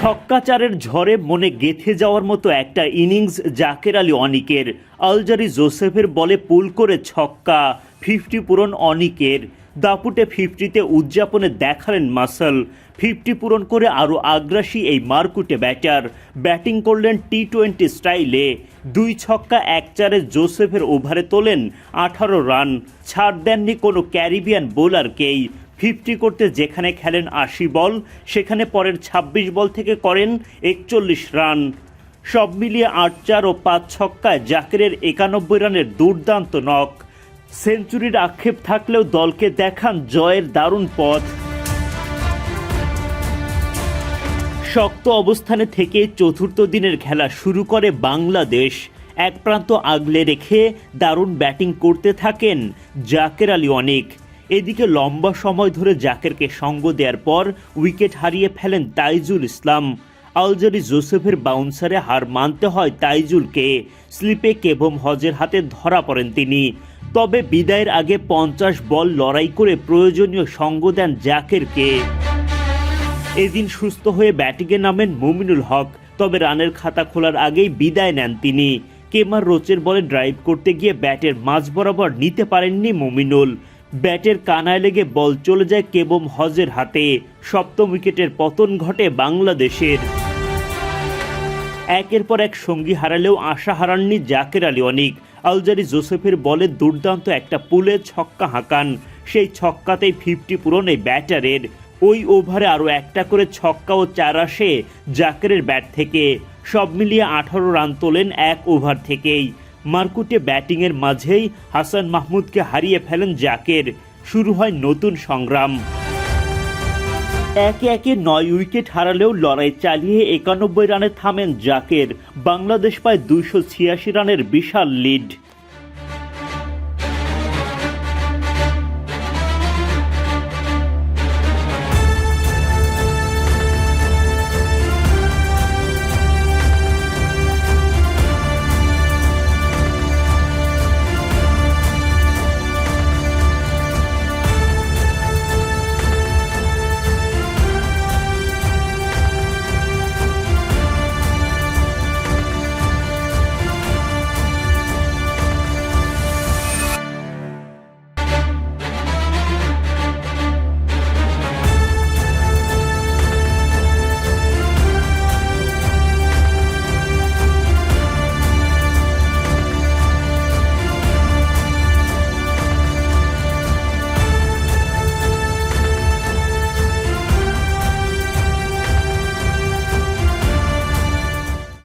ছক্কাচারের ঝড়ে মনে গেথে যাওয়ার মতো একটা ইনিংস জাকের আলী অনিকের। আলজারি জোসেফের বলে পুল করে ছক্কা, ফিফটি পূরণ অনিকের। দাপুটে ফিফটিতে উদযাপনে দেখালেন মাসল। ফিফটি পূরণ করে আরও আগ্রাসী এই মারকুটে ব্যাটার। ব্যাটিং করলেন টি টোয়েন্টি স্টাইলে। দুই ছক্কা এক চারে জোসেফের ওভারে তোলেন আঠারো রান। ছাড় দেননি কোনো ক্যারিবিয়ান বোলারকেই। ফিফটি করতে যেখানে খেলেন আশি বল, সেখানে পরের ২৬ বল থেকে করেন একচল্লিশ রান। সব মিলিয়ে আট চার ও পাঁচ ছক্কায় জাকিরের একানব্বই রানের দুর্দান্ত নক সেঞ্চুরির আক্ষেপ থাকলেও দলকে দেখান জয়ের দারুণ পথ। শক্ত অবস্থানে থেকে চতুর্থ দিনের খেলা শুরু করে বাংলাদেশ। এক প্রান্ত আগলে রেখে দারুণ ব্যাটিং করতে থাকেন জাকের আলী অনেক। এদিকে লম্বা সময় ধরে জাকেরকে সঙ্গ দেওয়ার পর উইকেট হারিয়ে ফেলেন তাইজুল ইসলাম। আলজারি জোসেফের বাউন্সারে হার মানতে হয় তাইজুলকে। স্লিপে কেবম হজের হাতে ধরা পড়েন তিনি। তবে বিদায়ের আগে পঞ্চাশ বল লড়াই করে প্রয়োজনীয় সঙ্গ দেন জাকেরকে। এদিন সুস্থ হয়ে ব্যাটিংয়ে নামেন মুমিনুল হক, তবে রানের খাতা খোলার আগেই বিদায় নেন তিনি। কেমার রোচের বলে ড্রাইভ করতে গিয়ে ব্যাটের মাঝ বরাবর নিতে পারেননি মুমিনুল। ব্যাটের কানায় লেগে বল চলে যায় কেবম হজের হাতে। সপ্তম উইকেটের পতন ঘটে বাংলাদেশের। একের পর এক সঙ্গী হারালেও আশা হারাননি জাকের আলী অনিক। আলজারি জোসেফের বলে দুর্দান্ত একটা পুলে ছক্কা হাঁকান। সেই ছক্কাতেই ফিফটি পূরণ এই ব্যাটারের। ওই ওভারে আরও একটা করে ছক্কা ও চার আসে জাকেরের ব্যাট থেকে। সব মিলিয়ে আঠারো রান তোলেন এক ওভার থেকেই। মারকুটে ব্যাটিংয়ের মাঝেই হাসান মাহমুদকে হারিয়ে ফেলেন জাকের। শুরু হয় নতুন সংগ্রাম। একে একে নয় উইকেট হারালেও লড়াই চালিয়ে একানব্বই রানে থামেন জাকের। বাংলাদেশ পায় দুইশো ছিয়াশি রানের বিশাল লিড।